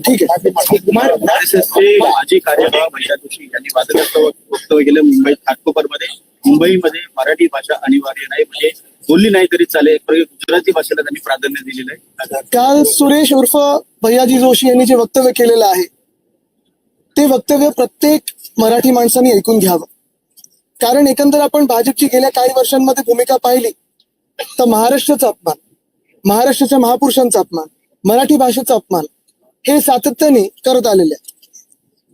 ठीक आहे कुमार माजी कार्यवाह महिला जोशी यांनी वादग्रस्त वक्तव्य केलं मुंबईत घाटकोपरमध्ये मुंबईमध्ये मराठी भाषा अनिवार्य नाही म्हणजे बोलली नाही तरी चालेल पण गुजराती भाषेला त्यांनी प्राधान्य दिलेलं आहे काल सुरेश उर्फ भैयाजी जोशी यांनी जे वक्तव्य केलेलं आहे ते वक्तव्य प्रत्येक मराठी माणसाने ऐकून घ्यावं. कारण एकंदर आपण भाजपची गेल्या काही वर्षांमध्ये भूमिका पाहिली तर महाराष्ट्राचा अपमान महाराष्ट्राच्या महापुरुषांचा अपमान मराठी भाषेचा अपमान हे सातत्याने करत आलेले आहे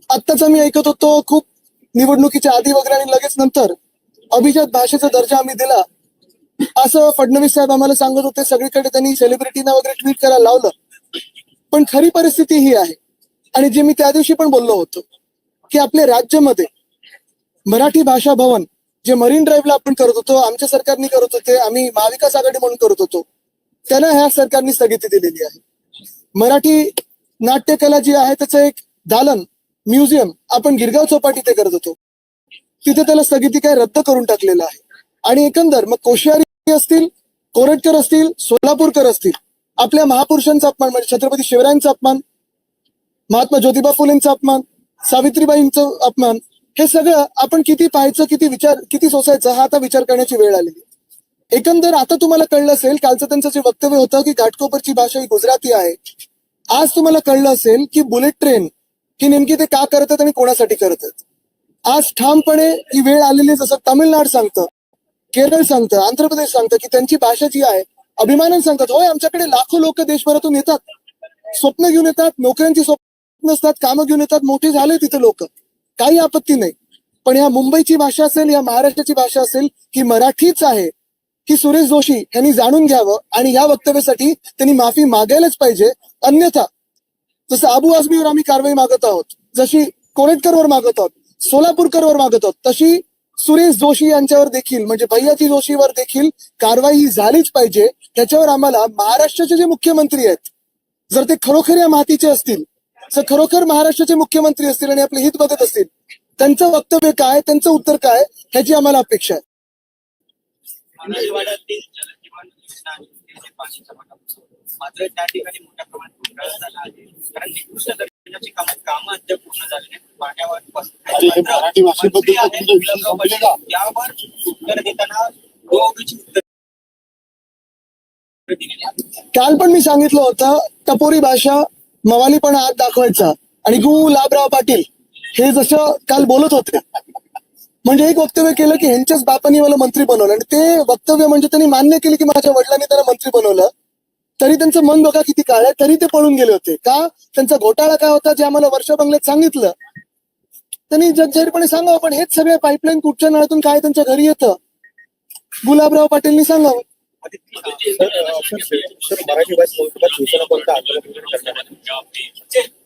आत्ताच आम्ही ऐकत होतो खूप निवडणुकीच्या आधी वगैरे आणि लगेच नंतर अभिजात भाषेचा दर्जा आम्ही दिला. असं फडणवीस साहेब आम्हाला सांगत होते सगळीकडे त्यांनी सेलिब्रिटीना वगैरे ट्विट करायला लावलं. पण खरी परिस्थिती ही आहे. आणि जे मी त्या दिवशी पण बोललो होतो की आपल्या राज्यामध्ये मराठी भाषा भवन जे मरीन ड्राईव्हला आपण करत होतो आमच्या सरकारने करत होते आम्ही महाविकास आघाडी म्हणून करत होतो. त्यांना ह्या सरकारने स्थगिती दिलेली आहे. मराठी नाट्यकला जी आहे त्याचं एक दालन म्युझियम आपण गिरगाव चौपाटी ते करत होतो. तिथे त्याला स्थगिती काय रद्द करून टाकलेलं आहे. आणि एकंदर मग कोश्यारी असतील कोरटकर असतील सोलापूरकर असतील आपल्या महापुरुषांचा अपमान म्हणजे छत्रपती शिवरायांचा अपमान महात्मा ज्योतिबा फुलेंचा अपमान सावित्रीबाईंचा अपमान हे सगळं आपण किती पाहायचं किती विचार किती सोसायचं हा आता विचार करण्याची वेळ आलेली एकंदर आता तुम्हाला कळलं असेल कालचं त्यांचं जे वक्तव्य होतं की घाटकोपरची भाषा ही गुजराती आहे. आज तुम्हाला कळलं असेल की बुलेट ट्रेन ही नेमकी ते का करतात आणि कोणासाठी करतात आज ठामपणे ही वेळ आलेली जसं तामिळनाड सांगतं केरळ सांगतं आंध्र प्रदेश सांगतं की त्यांची भाषा जी आहे अभिमानाने सांगतात होय आमच्याकडे लाखो लोक देशभरातून येतात. स्वप्न घेऊन येतात नोकऱ्यांची स्वप्न असतात कामं घेऊन येतात मोठे झाले तिथे लोक. काही आपत्ती नाही. पण या मुंबईची भाषा असेल या महाराष्ट्राची भाषा असेल ही मराठीच आहे. ही सुरेश जोशी यांनी जाणून घ्यावं आणि या वक्तव्यासाठी त्यांनी माफी मागायलाच पाहिजे. अन्यथा जसं अबू आझमीवर आम्ही कारवाई मागत आहोत जशी कोरेटकरवर मागत आहोत सोलापूरकरवर मागत आहोत तशी सुरेश जोशी यांच्यावर देखील म्हणजे भैयाजी जोशीवर देखील कारवाई ही झालीच पाहिजे. त्याच्यावर आम्हाला महाराष्ट्राचे जे मुख्यमंत्री आहेत जर ते खरोखर या मातीचे असतील जर खरोखर महाराष्ट्राचे मुख्यमंत्री असतील आणि आपले हित बघत असतील त्यांचं वक्तव्य काय त्यांचं उत्तर काय ह्याची आम्हाला अपेक्षा आहे. हिंदुवाड्यातील जलजीवन योजना आणि त्याचे पाणीचा वाटा मात्र त्या ठिकाणी मोठ्या प्रमाणात घोटाळा झाला आहे. कारण निकृष्ट दर्जाची कामं कामं अद्याप पूर्ण झाली नाहीत. पाण्यावर अरे, मराठी भाषेबद्दल तर तुमचा विषय संपले का? यावर उत्तर देताना दोघीची उत्तर दिलेली आहेत. काल पण मी सांगितलं होतं टपोरी भाषा मवालीपणा हात दाखवायचा. आणि गुलाबराव पाटील हे जसं काल बोलत होते. म्हणजे एक वक्तव्य केलं की ह्यांच्याच बापानी मला मंत्री बनवलं. आणि ते वक्तव्य म्हणजे त्यांनी मान्य केले की माझ्या वडिलांनी त्यांना मंत्री बनवलं. तरी त्यांचं मन बघा किती काळ आहे तरी ते पळून गेले होते. का? त्यांचा घोटाळा काय होता जे आम्हाला वर्ष बंगल्यात सांगितलं? त्यांनी जगजाहीरपणे सांगावं पण हेच सगळे पाईपलाईन कुठच्या नळातून काय त्यांच्या घरी येतं? गुलाबराव पाटीलनी सांगावं. सर, सर, मराठी भाषा कोणता आंदोलन करणार